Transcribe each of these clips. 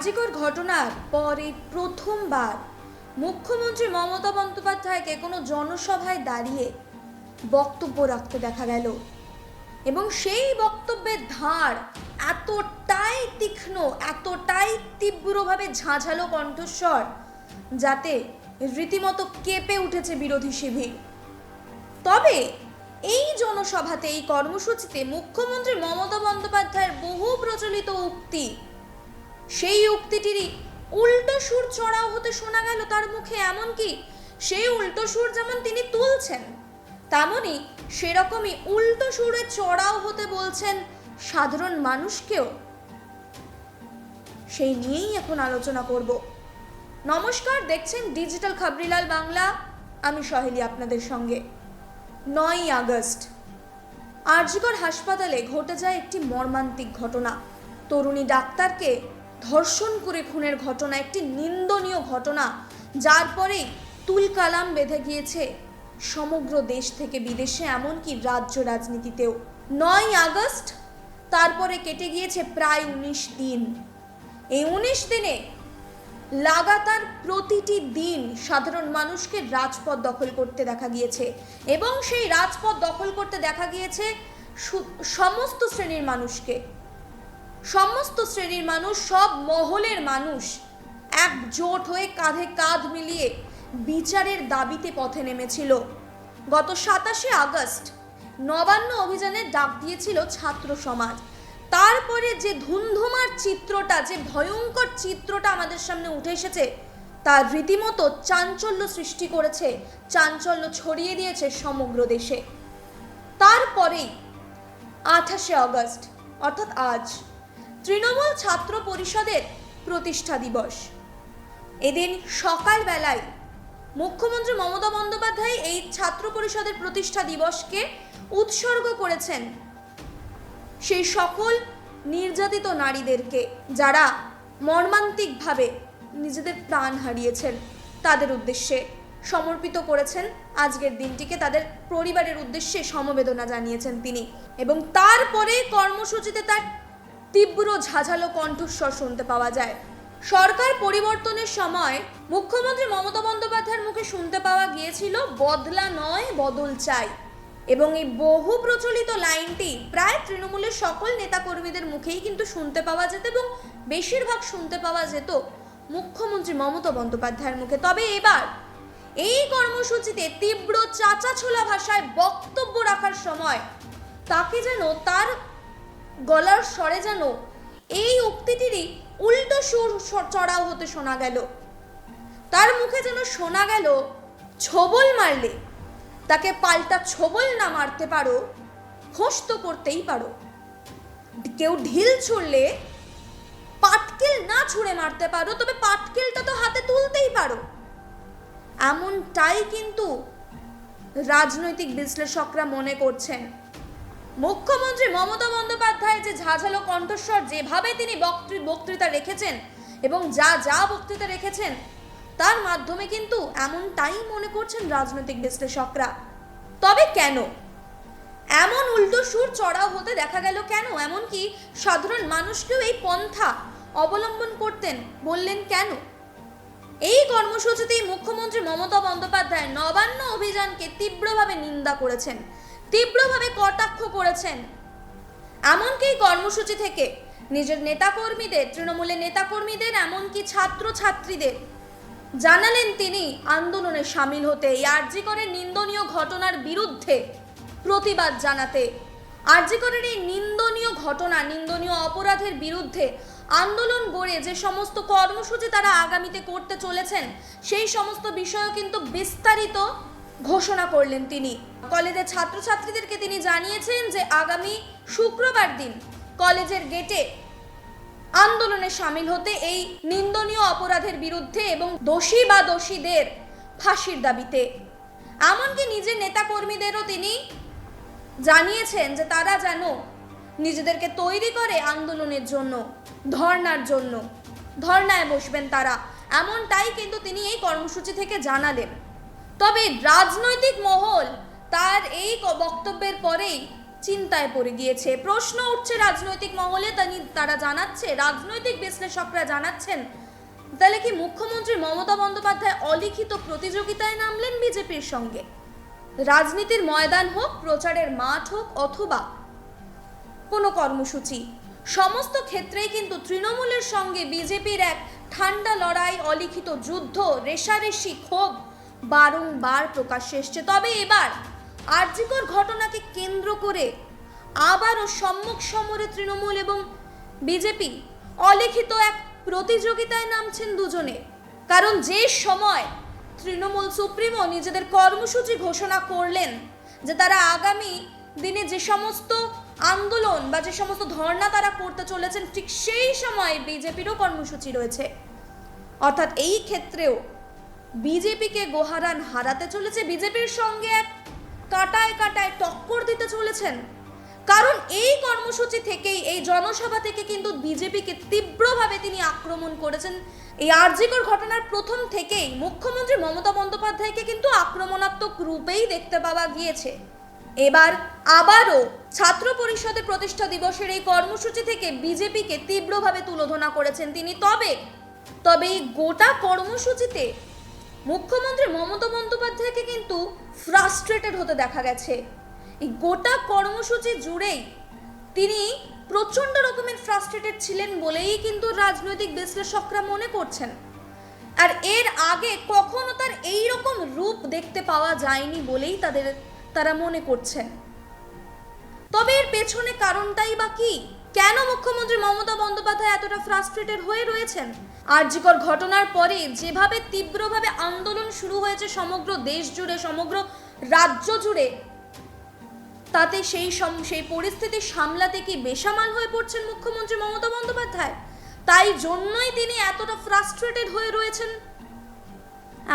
আরজিকর ঘটনার পরে প্রথমবার মুখ্যমন্ত্রী মমতা বন্দ্যোপাধ্যায়কে কোনো জনসভায় দাঁড়িয়ে বক্তব্য রাখতে দেখা গেল। এবং সেই বক্তব্যের ধার এতটাই তীক্ষ্ণ, এতটাই তীব্রভাবে ঝাঁঝালো কণ্ঠস্বর যাতে রীতিমতো কেঁপে উঠেছে বিরোধী শিবির। তবে এই জনসভাতে, এই কর্মসূচিতে মুখ্যমন্ত্রী মমতা বন্দ্যোপাধ্যায়ের বহু প্রচলিত উক্তি সেই উক্তিটিরই উল্টো সুর চড়াও হতে শোনা গেল তার মুখে, এমনকি সেই উল্টো সুর যেমন তিনি তুলছেন, তেমনই সেরকমই উল্টো সুরে চড়াও হতে বলছেন সাধারণ মানুষকেও। সেই নিয়েই এখন আলোচনা করব। নমস্কার, দেখছেন ডিজিটাল খাবরিলাল বাংলা। আমি সহেলি আপনাদের সঙ্গে। নয়ই আগস্ট। আরজিকর হাসপাতালে ঘটে যায় একটি মর্মান্তিক ঘটনা। তরুণী ডাক্তারকে ধর্ষণ করে খুনের ঘটনা, একটি নিন্দনীয় ঘটনা, যার পরেই তুলকালাম বেঁধে গিয়েছে সমগ্র দেশ থেকে বিদেশে, এমনকি রাজ্য রাজনীতিতেও। নয় আগস্ট, তারপরে কেটে গিয়েছে প্রায় উনিশ দিন। এই উনিশ দিনে লাগাতার প্রতিটি দিন সাধারণ মানুষকে রাজপথ দখল করতে দেখা গিয়েছে এবং সেই রাজপথ দখল করতে দেখা গিয়েছে সমস্ত শ্রেণির মানুষকে। সমস্ত শ্রেণির মানুষ, সব মহলের মানুষ একজোট হয়ে কাঁধে কাঁধ মিলিয়ে বিচারের দাবিতে পথে নেমেছিল। গত সাতাশে আগস্ট নবান্ন অভিযানের ডাক দিয়েছিল ছাত্র সমাজ। তারপরে যে ধুন্ধুমার চিত্রটা, যে ভয়ঙ্কর চিত্রটা আমাদের সামনে উঠে এসেছে তার রীতিমতো চাঞ্চল্য সৃষ্টি করেছে, চাঞ্চল্য ছড়িয়ে দিয়েছে সমগ্র দেশে। তারপরেই আঠাশে আগস্ট, অর্থাৎ আজ তৃণমূল ছাত্র পরিষদের প্রতিষ্ঠা দিবস। এদিন সকালবেলায় মুখ্যমন্ত্রী মমতা বন্দ্যোপাধ্যায় এই ছাত্র পরিষদের প্রতিষ্ঠা দিবসকে উৎসর্গ করেছেন সেই সকল নির্যাতিত নারীদেরকে যারা মর্মান্তিকভাবে নিজেদের প্রাণ হারিয়েছেন, তাদের উদ্দেশ্যে সমর্পিত করেছেন। আজকের দিনটিকে তাদের পরিবারের উদ্দেশ্যে সমবেদনা জানিয়েছেন তিনি। এবং তারপরে কর্মসূচিতে তার তীব্র ঝাঝালো কণ্ঠস্বর শুনতে পাওয়া যায়। সরকার পরিবর্তনের সময় মুখ্যমন্ত্রী মমতা বন্দ্যোপাধ্যায়ের মুখে শুনতে পাওয়া গিয়েছিল, বদলা নয়, বদল চাই। এবং এই বহু প্রচলিত লাইনটি প্রায় তৃণমূলের সকল নেতাকর্মীদের মুখেই কিন্তু শুনতে পাওয়া যেত এবং বেশিরভাগ শুনতে পাওয়া যেত মুখ্যমন্ত্রী মমতা বন্দ্যোপাধ্যায়ের মুখে। তবে এবার এই কর্মসূচিতে তীব্র চাচাছোলা ভাষায় বক্তব্য রাখার সময় তাকে যেন তার গলার স্বরে যেন এই উক্তিটিরই উল্টো সুর চড়াও হতে শোনা গেল। তার মুখে যেন শোনা গেল, ছবল মারলে। তাকে পাল্টা ছবল না মারতে পারো ফোঁস তো করতেই পারো। কেউ ঢিল ছুড়লে পাটকেল না ছুঁড়ে মারতে পারো, তবে পাটকেলটা তো হাতে তুলতেই পারো। এমনটাই কিন্তু রাজনৈতিক বিশ্লেষকরা মনে করছেন। মুখ্যমন্ত্রী মমতা বন্দ্যোপাধ্যায় যে ঝাঝালো কণ্ঠস্বর, যেভাবে তিনি বক্তৃ- বক্তৃতা রেখেছেন এবং যা যা বক্তৃতা রেখেছেন, তার মাধ্যমে কিন্তু এমনটাই মনে করছেন রাজনৈতিক বিশ্লেষকরা। তবে কেন? এমন উল্টো সুর চড়াও হতে দেখা গেল কেন? এমনকি সাধারণ মানুষকেও এই পন্থা অবলম্বন করতেন বললেন কেন? এই কর্মসূচিতেই মুখ্যমন্ত্রী মমতা বন্দ্যোপাধ্যায় নবান্ন অভিযানকে তীব্রভাবে নিন্দা করেছেন। তীব্রভাবে কটাক্ষ করেছেন। এমনকি কর্মসূচি থেকে নিজের নেতাকর্মীদের, তৃণমূলের নেতাকর্মীদের, এমনকি ছাত্রছাত্রীদের জানালেন তিনি আন্দোলনে সামিল হতে। এই আরজিকরের নিন্দনীয় ঘটনার বিরুদ্ধে প্রতিবাদ জানাতে। আরজিকরের এই নিন্দনীয় ঘটনা, নিন্দনীয় অপরাধের বিরুদ্ধে আন্দোলন গড়ে যে সমস্ত কর্মসূচি তারা আগামীতে করতে চলেছেন, সেই সমস্ত বিষয়ও কিন্তু বিস্তারিত ঘোষণা করলেন তিনি। কলেজের ছাত্রছাত্রীদেরকে তিনি জানিয়েছেন যে আগামী শুক্রবার দিন কলেজের গেটে আন্দোলনে সামিল হতে এই নিন্দনীয় অপরাধের বিরুদ্ধে এবং দোষী বা দোষীদের ফাঁসির দাবিতে। এমনকি নিজের নেতাকর্মীদেরও তিনি জানিয়েছেন যে তারা যেন নিজেদেরকে তৈরি করে আন্দোলনের জন্য, ধর্নার জন্য, ধর্নায় বসবেন তারা। এমনটাই কিন্তু তিনি এই কর্মসূচি থেকে জানালেন। তবে রাজনৈতিক মহল তার এই বক্তব্যের পরেই চিন্তায় পড়ে গিয়েছে। প্রশ্ন উঠছে রাজনৈতিক মহলে তারা জানাচ্ছে, রাজনৈতিক বিশ্লেষকরা জানাচ্ছেন, তাহলে কি মুখ্যমন্ত্রী মমতা বন্দ্যোপাধ্যায় অলিখিত প্রতিযোগিতায় নামলেন বিজেপির সঙ্গে? রাজনীতির ময়দান হোক, প্রচারের মাঠ হোক, অথবা কোনো কর্মসূচি, সমস্ত ক্ষেত্রেই কিন্তু তৃণমূলের সঙ্গে বিজেপির এক ঠান্ডা লড়াই, অলিখিত যুদ্ধ, রেশারেশি ক্ষোভ বারংবার প্রকাশ্যে এসছে। তবে এবার আর্যিকর ঘটনাকে কেন্দ্র করে আবারও সম্মুখ সমরে তৃণমূল এবং বিজেপি অলিখিত এক প্রতিযোগিতায় নামছেন দুজনে। কারণ যে সময় তৃণমূল সুপ্রিমো নিজেদের কর্মসূচি ঘোষণা করলেন যে তারা আগামী দিনে যে সমস্ত আন্দোলন বা যে সমস্ত ধর্ণা তারা করতে চলেছেন, ঠিক সেই সময় বিজেপিরও কর্মসূচি রয়েছে। অর্থাৎ এই ক্ষেত্রেও বিজেপিকে গোহারান হারাতে চলেছে বিজেপির সঙ্গে এক কাটায় কাটায় টক্কর দিতে চলেছেন। কারণ এই কর্মসূচি থেকেই, এই জনসভা থেকে কিন্তু বিজেপিকে তীব্রভাবে তিনি আক্রমণ করেছেন। এই আর্জিকর ঘটনার প্রথম থেকেই মুখ্যমন্ত্রী মমতা বন্দ্যোপাধ্যায়কে কিন্তু আক্রমণাত্মক রূপেই দেখতে পাওয়া গিয়েছে। এবার আবারও ছাত্র পরিষদের প্রতিষ্ঠা দিবসের এই কর্মসূচি থেকে বিজেপিকে তীব্রভাবে তুলোধনা করেছেন তিনি। তবে তবে এই গোটা কর্মসূচিতে মুখ্যমন্ত্রী মমতা বন্দ্যোপাধ্যায়কে কিন্তু ফ্রাস্ট্রেটেড হতে দেখা গেছে। এই গোটা কর্মসূচি জুড়েই তিনি প্রচণ্ড রকমের ফ্রাস্ট্রেটেড ছিলেন বলেই কিন্তু রাজনৈতিক বিশ্লেষকরা মনে করছেন। আর এর আগে কখনো তার এই রকম রূপ দেখতে পাওয়া যায়নি বলেই তাদের, তারা মনে করছেন। তবে এর পেছনে কারণটাই বা কি? কেন মুখ্যমন্ত্রী মমতা বন্দ্যোপাধ্যায় এতটা ফ্রাস্ট্রেটেড হয়ে রয়েছেন? আরজিকর ঘটনার পরে যেভাবে তীব্রভাবে আন্দোলন শুরু হয়েছে সমগ্র দেশ জুড়ে, সমগ্র রাজ্য জুড়ে, তাতে সেই সেই পরিস্থিতি সামলাতে কি বেসামাল হয়ে পড়ছেন মুখ্যমন্ত্রী মমতা বন্দ্যোপাধ্যায়? তাই জন্যই তিনি এতটা ফ্রাস্ট্রেটেড হয়ে রয়েছেন?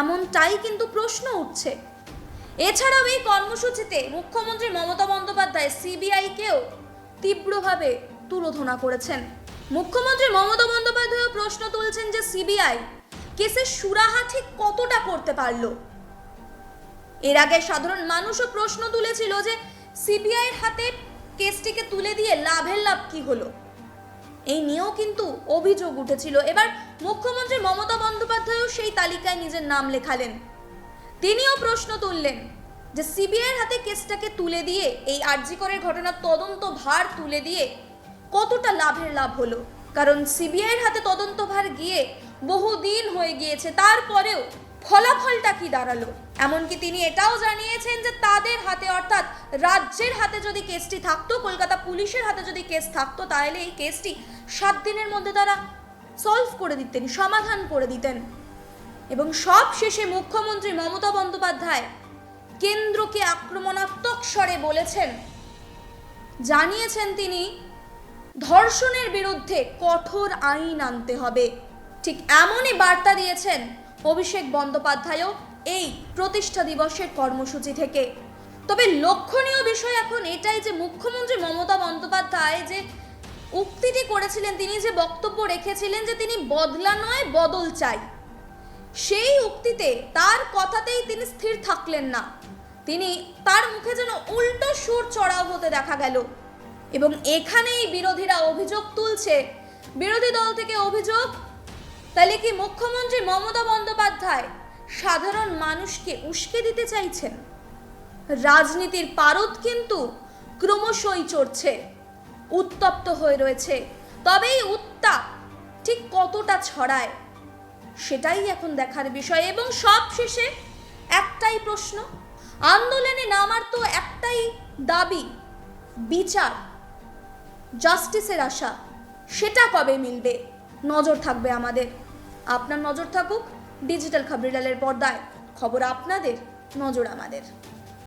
এমনটাই কিন্তু প্রশ্ন উঠছে। এছাড়াও এই কর্মসূচিতে মুখ্যমন্ত্রী মমতা বন্দ্যোপাধ্যায় সিবিআইকেও তীব্রভাবে তুলোধনা করেছেন। মুখ্যমন্ত্রী মমতা বন্দ্যোপাধ্যায় প্রশ্ন তুলছেন যে সিবিআই কেসের সুরাহা ঠিক কতটা করতে পারল? এর আগে সাধারণ মানুষও প্রশ্ন তুলেছিল যে সিবিআই এর হাতে কেসটিকে তুলে দিয়ে লাভের লাভ কি হলো? এই নিয়েও কিন্তু অভিযোগ উঠেছিল। এবার মুখ্যমন্ত্রী মমতা বন্দ্যোপাধ্যায়ও সেই তালিকায় নিজের নাম লেখালেন। তিনিও প্রশ্ন তুললেন যে সিবিআইয়ের হাতে কেসটাকে তুলে দিয়ে এই আরজিকরের ঘটনার তদন্ত ভার তুলে দিয়ে কতটা লাভের লাভ হলো? কারণ সিবিআইয়ের হাতে তদন্ত ভার গিয়ে বহুদিন হয়ে গিয়েছে, তারপরেও ফলাফলটা কি দাঁড়াল? এমনকি তিনি এটাও জানিয়েছেন যে তাদের হাতে, অর্থাৎ রাজ্যের হাতে যদি কেসটি থাকতো, কলকাতা পুলিশের হাতে যদি কেস থাকতো, তাহলে এই কেসটি সাত দিনের মধ্যে তারা সলভ করে দিতেন, সমাধান করে দিতেন। এবং সব শেষে মুখ্যমন্ত্রী মমতা বন্দ্যোপাধ্যায় কেন্দ্রকে আক্রমণাত্মক স্বরে বলেছেন। জানিয়েছেন তিনি ধর্ষণের বিরুদ্ধে কঠোর আইন আনতে হবে। ঠিক এমনই বার্তা দিয়েছেন অভিষেক বন্দ্যোপাধ্যায়ও এই প্রতিষ্ঠা দিবসের কর্মসূচি থেকে। তবে লক্ষণীয় বিষয় এখন এটাই যে মুখ্যমন্ত্রী মমতা বন্দ্যোপাধ্যায় যে উক্তিটি করেছিলেন, তিনি যে বক্তব্য রেখেছিলেন যে তিনি বদলা নয়, বদল চাই। সেই উক্তিতে তার কথাতেই তিনি স্থির থাকলেন না। তিনি তার মুখে যেন উল্টো সুর চড়াও হতে দেখা গেল। এবং এখানেই বিরোধীরা অভিযোগ তুলছে। বিরোধী দল থেকে অভিযোগ, তাহলে কি মুখ্যমন্ত্রী মমতা বন্দ্যোপাধ্যায় সাধারণ মানুষকে উস্কে দিতে চাইছেন? রাজনীতির পারদ কিন্তু ক্রমশই চড়ছে, উত্তপ্ত হয়ে রয়েছে। তবে এই উত্তাপ ঠিক কতটা ছড়ায়, সেটাই এখন দেখার বিষয়। এবং সব শেষে একটাই প্রশ্ন, আন্দোলনে নামার তো একটাই দাবি, বিচার। জাস্টিসের আশা, সেটা কবে মিলবে? নজর থাকবে আমাদের। আপনার নজর থাকুক ডিজিটাল খবরিলালের পর্দায়। খবর আপনাদের, নজর আমাদের।